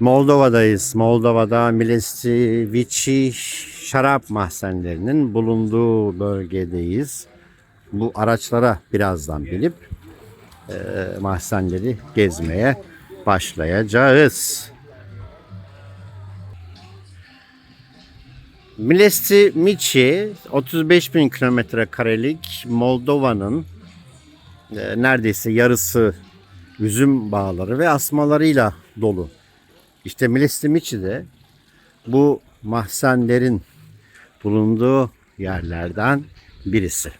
Moldova'dayız. Moldova'da Milestovici şarap mahzenlerinin bulunduğu bölgedeyiz. Bu araçlara birazdan binip e, mahzenleri gezmeye başlayacağız. Milesti Mici 35 bin kilometre karelik Moldova'nın e, neredeyse yarısı üzüm bağları ve asmalarıyla dolu. İşte Milesti Mici de bu mahzenlerin bulunduğu yerlerden birisi.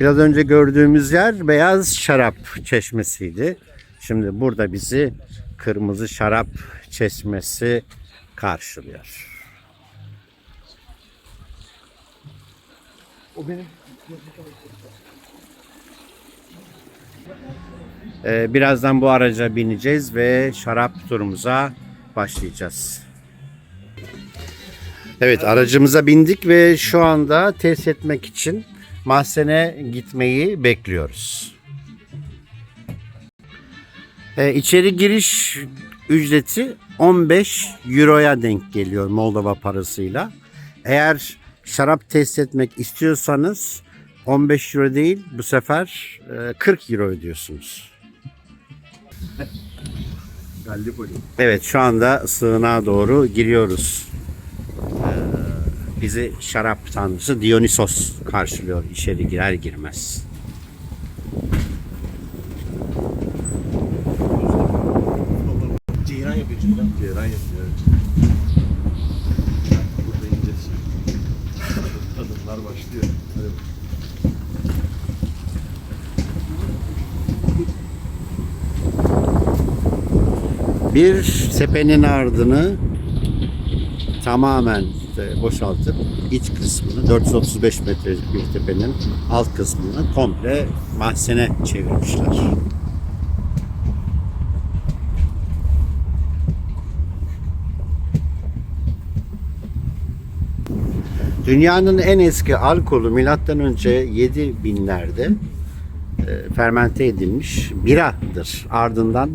Biraz önce gördüğümüz yer beyaz şarap çeşmesiydi. Şimdi burada bizi kırmızı şarap çeşmesi karşılıyor. Ee, birazdan bu araca bineceğiz ve şarap turumuza başlayacağız. Evet aracımıza bindik ve şu anda test etmek için mahzene gitmeyi bekliyoruz. Ee, içeri giriş ücreti 15 Euro'ya denk geliyor Moldova parasıyla. Eğer şarap test etmek istiyorsanız 15 Euro değil bu sefer e, 40 Euro ödüyorsunuz. Evet şu anda sığınağa doğru giriyoruz. Ee, bizi şarap tanrısı Dionysos karşılıyor içeri girer girmez. Ceyran yapıyor çünkü. Ceyran yapıyor. Burada ineceğiz şimdi. Tadımlar başlıyor. Bir tepenin ardını tamamen boşaltıp iç kısmını 435 metrelik bir tepenin alt kısmını komple mahzene çevirmişler. Dünyanın en eski alkolü milattan önce 7000'lerde e, fermente edilmiş biradır. Ardından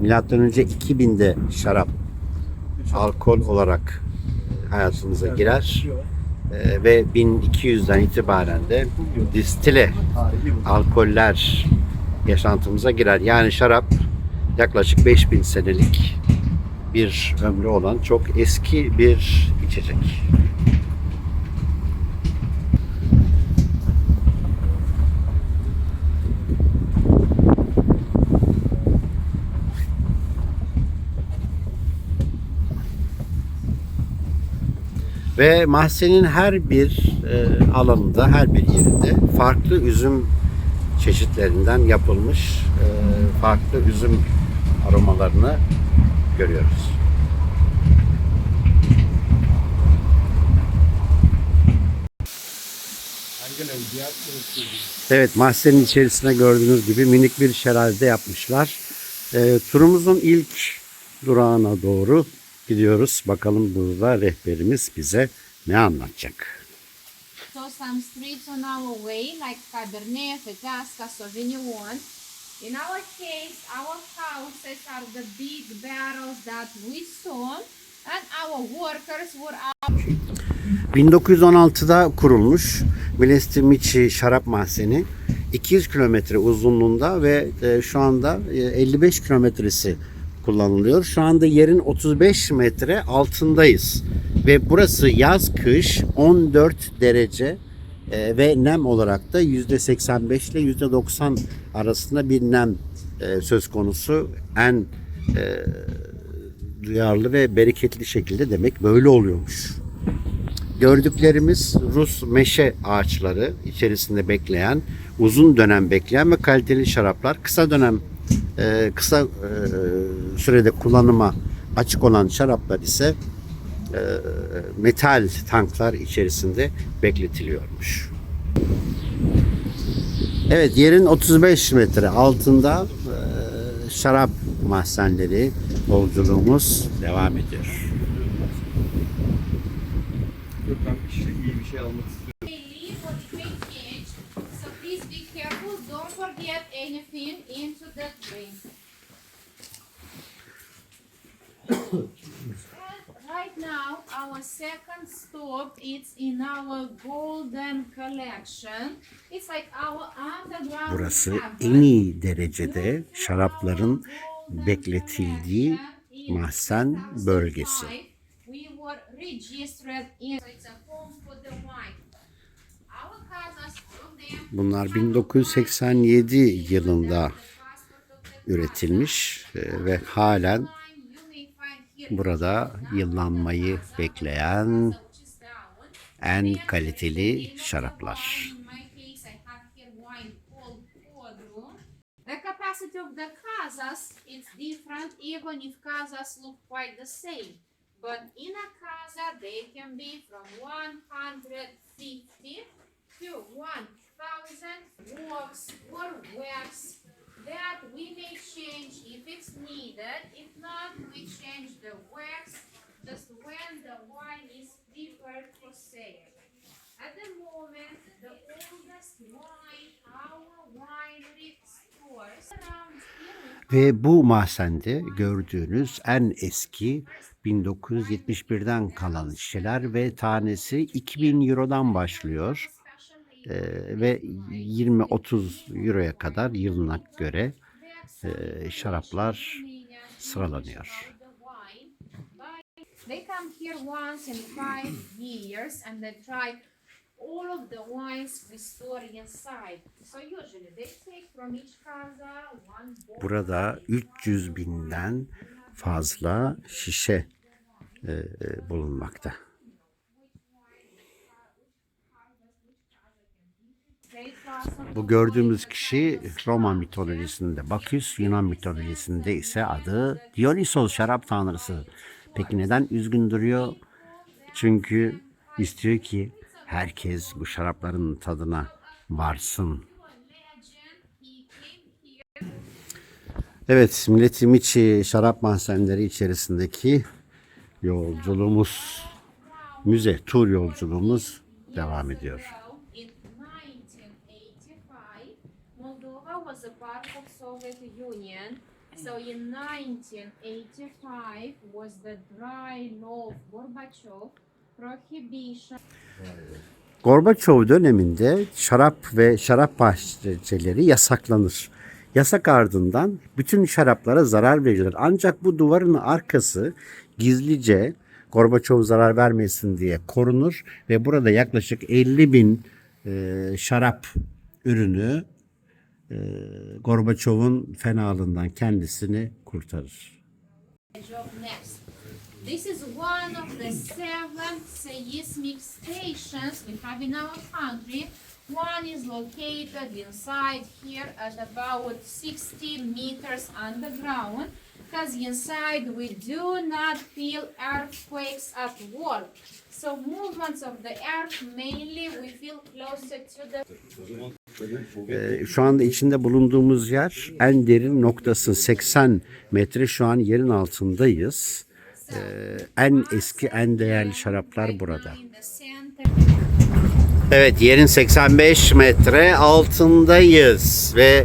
milattan önce 2000'de şarap alkol olarak hayatımıza girer. E, ve 1200'den itibaren de distile alkoller yaşantımıza girer. Yani şarap yaklaşık 5000 senelik bir ömrü olan çok eski bir içecek. Ve mahzenin her bir e, alanında, her bir yerinde farklı üzüm çeşitlerinden yapılmış e, farklı üzüm aromalarını görüyoruz. Evet, mahzenin içerisine gördüğünüz gibi minik bir şelalde yapmışlar. E, turumuzun ilk durağına doğru gidiyoruz. Bakalım burada rehberimiz bize ne anlatacak. So some streets on our way, like Cabernet, Fetasca, Sauvignon. In our case, our houses are the big barrels that we saw, and our workers were out. 1916'da kurulmuş Milesti Michi şarap mahzeni 200 kilometre uzunluğunda ve e, şu anda e, 55 kilometresi kullanılıyor. Şu anda yerin 35 metre altındayız ve burası yaz kış 14 derece e, ve nem olarak da %85 ile %90 arasında bir nem e, söz konusu. En e, duyarlı ve bereketli şekilde demek böyle oluyormuş. Gördüklerimiz Rus meşe ağaçları içerisinde bekleyen, uzun dönem bekleyen ve kaliteli şaraplar. Kısa dönem, e, kısa e, sürede kullanıma açık olan şaraplar ise e, metal tanklar içerisinde bekletiliyormuş. Evet yerin 35 metre altında e, şarap mahzenleri yolculuğumuz devam ediyor. Yok ben işte iyi bir şey almak istiyorum. Don't forget get anything into the drink. And right now, our second stop is in our golden collection. It's like our underground Burası en iyi derecede şarapların bekletildiği mahzen bölgesi. İt's Bunlar 1987 yılında üretilmiş e, ve halen burada yıllanmayı bekleyen en kaliteli şaraplar. The capacity of the casas is different even if casas look quite the same. But in a casa they can be from 150 to 1000 works or wax that we may change if it's needed. If not, we change the wax just when the wine is prepared for sale. At the moment, the oldest wine our winery stores around Ve bu mahzende gördüğünüz en eski 1971'den kalan şişeler ve tanesi 2000 Euro'dan başlıyor. Ee, ve 20-30 Euro'ya kadar yılına göre e, şaraplar sıralanıyor. They come here once in five years and they try all of the wines we store inside. So usually they take from each casa one bottle. Burada 300 binden fazla şişe e, e, bulunmakta. They trust Bu gördüğümüz kişi Roma mitolojisinde Baküs, Yunan mitolojisinde ise adı Dionysos şarap tanrısı. Peki neden üzgün duruyor? Çünkü istiyor ki herkes bu şarapların tadına varsın. Evet, Milleti Miçi şarap mahzenleri içerisindeki yolculuğumuz, müze tur yolculuğumuz devam ediyor. In 1985, Moldova was a part of Soviet Union. So in 1985 was the dry law of Gorbachev prohibition Gorbaçov döneminde şarap ve şarap bahçeleri yasaklanır. Yasak ardından bütün şaraplara zarar verilir. Ancak bu duvarın arkası gizlice Gorbaçov zarar vermesin diye korunur ve burada yaklaşık 50 bin e, şarap ürünü e, Gorbaçov'un fenalığından kendisini kurtarır. This is one of the seven seismic stations we have in our country. One is located inside here at about 60 meters underground. Because inside we do not feel earthquakes at work. So movements of the earth mainly we feel closer to the Ee, şu anda içinde bulunduğumuz yer en derin noktası 80 metre. Şu an yerin altındayız. Ee, en eski, en değerli şaraplar burada. Evet, yerin 85 metre altındayız ve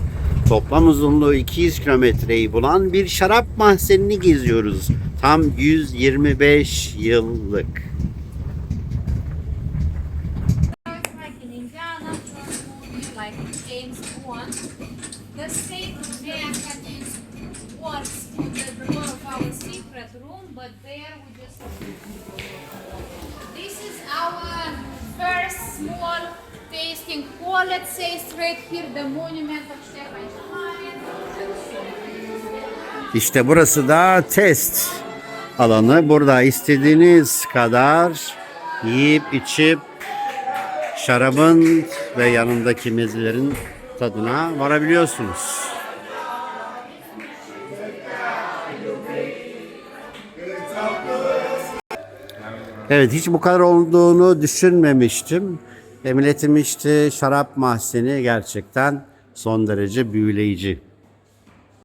toplam uzunluğu 200 kilometreyi bulan bir şarap mahzenini geziyoruz. Tam 125 yıllık. It's like in Indiana Jones movie, like James Bond. The same mechanism works to the door of our secret room, but there we just. This is our first small tasting hall. Let's say straight here, the monument of Stefan. İşte burası da test alanı. Burada istediğiniz kadar yiyip içip şarabın ve yanındaki mezelerin tadına varabiliyorsunuz. Evet hiç bu kadar olduğunu düşünmemiştim. Emletim işte şarap mahzeni gerçekten son derece büyüleyici.